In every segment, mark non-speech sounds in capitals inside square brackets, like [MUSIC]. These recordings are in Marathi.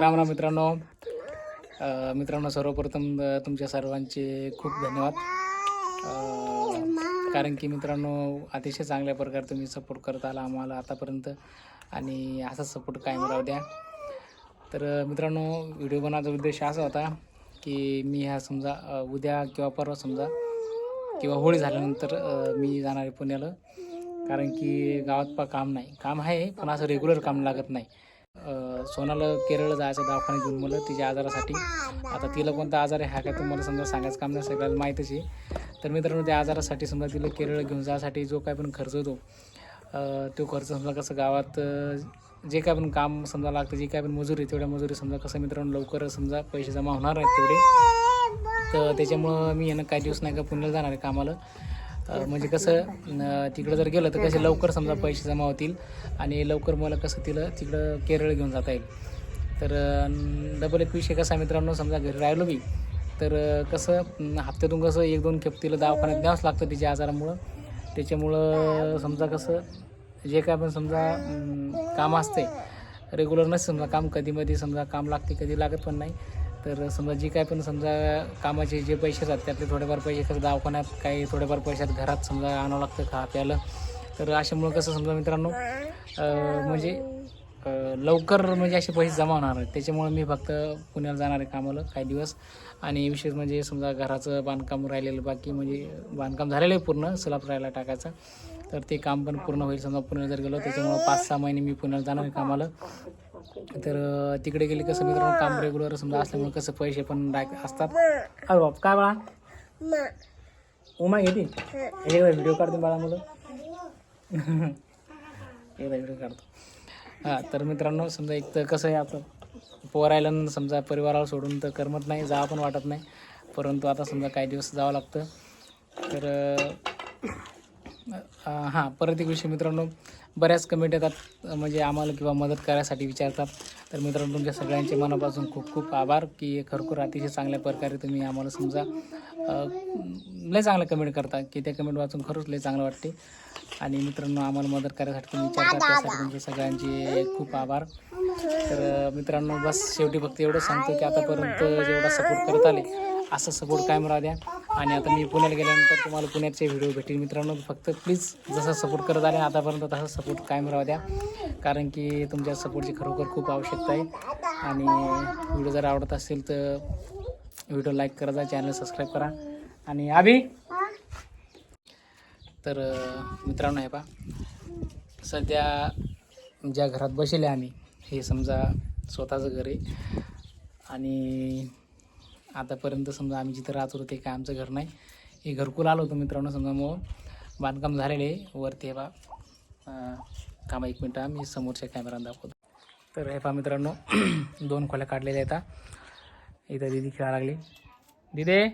राम राम मित्रांनो. मित्रांनो सर्वप्रथम तुमच्या सर्वांचे खूप धन्यवाद. कारण की मित्रांनो अतिशय चांगल्या प्रकारे तुम्ही सपोर्ट करत आला आम्हाला आतापर्यंत. आणि असाच सपोर्ट कायम राहू द्या. तर मित्रांनो व्हिडिओ बनवायचा उद्देश असा होता की मी ह्या समजा उद्या किंवा परवा समजा किंवा होळी झाल्यानंतर मी जाणार आहे पुण्याला. कारण की गावात पा काम नाही. काम आहे पण असं रेग्युलर काम लागत नाही. सोनाला केरळ जायचं दवाखान्यात घेऊन मला तिच्या आजारासाठी. आता तिला कोणता आजार आहे हा काय तुम्हाला समजा सांगायचं काम नाही सगळ्याला माहीतच आहे. तर मित्रांनो त्या आजारासाठी समजा तिला केरळ घेऊन जायसाठी जो काय पण खर्च होतो तो खर्च समजा कसं गावात जे काय पण काम समजा लागतं जे काय पण मजुरी आहे, तेवढ्या मजुरी समजा कसं मित्रांनो लवकर समजा पैसे जमा होणार आहेत तेवढे. तर त्याच्यामुळं मी यांना काही दिवस नाही का पुण्याला जाणार आहे कामाला. म्हणजे कसं तिकडं जर गेलं तर कसे लवकर समजा पैसे जमा होतील आणि लवकर मला कसं तिला तिकडं केरळ घेऊन जाता येईल. तर डबल एक विषय कसा मित्रांनो समजा घरी राहिलो मी तर कसं हप्त्यातून कसं एक दोन खेप तिला दवाखान्यात द्यावंच लागतं तिच्या आजारामुळं. त्याच्यामुळं समजा कसं जे काय पण समजा काम असते रेग्युलर नसते समजा काम कधीमध्ये समजा काम लागते कधी लागत पण नाही. तर समजा जे काय पण समजा कामाचे जे पैसे असतात त्यातले थोडेफार पैसे कसं दवाखान्यात काही थोडेफार पैशात घरात समजा आणावं लागतं खा प्यायला तर अशामुळं कसं समजा मित्रांनो म्हणजे लवकर म्हणजे असे पैसे जमा होणार आहेत. त्याच्यामुळे मी फक्त पुण्याला जाणार आहे कामाला काही दिवस. आणि विशेष म्हणजे समजा घराचं बांधकाम राहिलेलं बाकी म्हणजे बांधकाम झालेलं आहे पूर्ण सलाब राहायला टाकायचं. तर ते काम पण पूर्ण होईल. समजा पुण्याला जर गेलो त्याच्यामुळं पाच सहा महिने मी पुण्याला जाणार आहे कामाला. तर तिकडे गेले कसं मित्रांनो काम रेग्युलर समजा असल्यामुळे कसं पैसे पण असतात. अरे बाप काय बाळा? उमा घेते एकदा व्हिडिओ काढतो बाळा मुलं. [LAUGHS] एकदा व्हिडिओ काढतो. हां तर मित्रांनो समजा एक तर कसं आहे आपलं पोरायला समजा परिवाराला सोडून तर करमत नाही जावं पण वाटत नाही. परंतु आता समजा काही दिवस जावं लागतं. तर हां परत एक विषय मित्रांनो. बऱ्याच कमेंट येतात म्हणजे आम्हाला किंवा मदत करायसाठी विचारतात. तर मित्रांनो तुमच्या सगळ्यांचे मनापासून खूप खूप आभार की खरोखर अतिशय चांगल्या प्रकारे तुम्ही आम्हाला समजा लय चांगलं कमेंट करता की त्या कमेंट वाचून खरंच लय चांगलं वाटते. आणि मित्रांनो आम्हाला मदत करायसाठी तुम्ही विचारतात त्यासाठी तुमचे सगळ्यांचे खूप आभार. तर मित्रांनो बस शेवटी फक्त एवढं सांगतो की आतापर्यंत जेवढा सपोर्ट करत आले असं सपोर्ट कायम राहू द्या. आणि आता मी पुण्याला गेल्यानंतर तुम्हाला पुण्याचे व्हिडिओ भेटेल मित्रांनो. फक्त प्लीज जसा सपोर्ट करत आले आतापर्यंत तसा सपोर्ट कायम राहू द्या. कारण की तुमच्या सपोर्टची खरोखर खूप आवश्यकता आहे. आणि व्हिडिओ जर आवडत असेल तर व्हिडिओ लाईक करा जा चॅनल सबस्क्राईब करा. आणि आभी तर मित्रांनो हे पा सध्या ज्या घरात बसले आम्ही हे समजा स्वतःचं घर आहे. आणि आतापर्यंत समजा आम्ही जिथं राहत होतो ते काय आमचं घर नाही. हे घरकुल आलो होतं मित्रांनो समजा मग बांधकाम झालेले आहे. वरती हे बा अं, थांबा एक मिनटं आम्ही समोरच्या कॅमेरा दाखवतो. तर हे पहा मित्रांनो [CLEARS THROAT] दोन खोल्या काढलेल्या आहेत इथं दिदी खेळायला लागली. दिदे!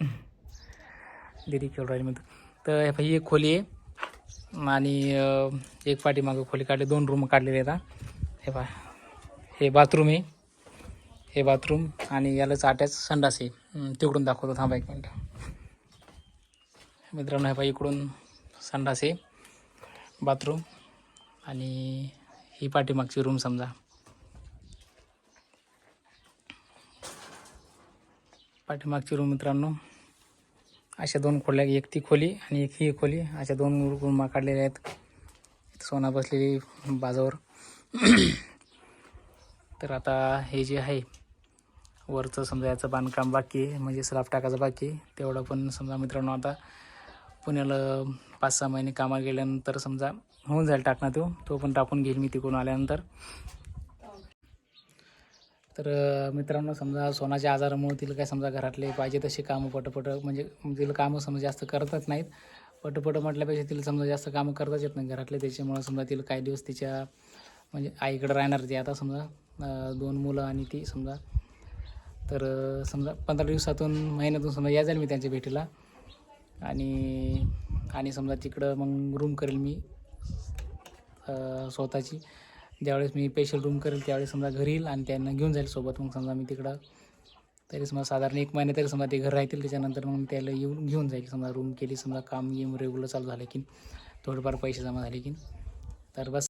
[CLEARS THROAT] दिदी खेळू राहिली म्हणतो. तर हे पा ही एक खोली आहे. आणि एक पाठीमागं खोली काढली दोन रूम काढलेले आहेत हे पहा हे बाथरूम आहे. हे बाथरूम आणि याला चाट्याच संडास आहे. तिकडून दाखवतो. थांबा एक मिनटं. मित्रांनो हे पहा इकडून संडास आहे. बाथरूम आणि ही पाठीमागची रूम समजा. पाठीमागची रूम मित्रांनो अशा दोन खोल्या एक ती खोली आणि एक ही खोली. अशा दोन रूमा काढलेल्या आहेत. सोना बसलेली बाजावर. तर आता हे जे आहे वरचं समजा याचं बांधकाम बाकी आहे म्हणजे स्लाब टाकायचं बाकी आहे तेवढं पण समजा मित्रांनो आता पुण्याला पाच सहा महिने कामाला गेल्यानंतर समजा होऊन जाईल टाकणं तो तो पण टाकून घेईल मी तिकडून आल्यानंतर. तर मित्रांनो समजा सोनाच्या आजारामुळे तिला काय समजा घरातले पाहिजे तसे कामं पटपट म्हणजे तिला कामं समजा जास्त करतच नाहीत पटपट म्हटल्यापेक्षा तिला समजा जास्त कामं करताच येत नाही घरातले त्याच्यामुळं समजा तिला काही दिवस तिच्या म्हणजे आईकडे राहणार ती आता समजा दोन मुलं आणि ती समजा तर समजा पंधरा दिवसातून महिन्यातून समजा या जाईल मी त्यांच्या भेटीला. आणि आणि समजा तिकडं मग रूम करेल मी स्वतःची. ज्यावेळेस मी स्पेशल रूम करेल त्यावेळेस समजा घरी येईल आणि त्यांना घेऊन जाईल सोबत. मग समजा मी तिकडं तरी समजा साधारण एक महिने तरी समजा ते घर राहतील त्याच्यानंतर मग त्याला येऊन घेऊन जाईल. समजा रूम केली समजा काम येऊन रेग्युलर चालू झालं की थोडेफार पैसे जमा झाले की. तर बस.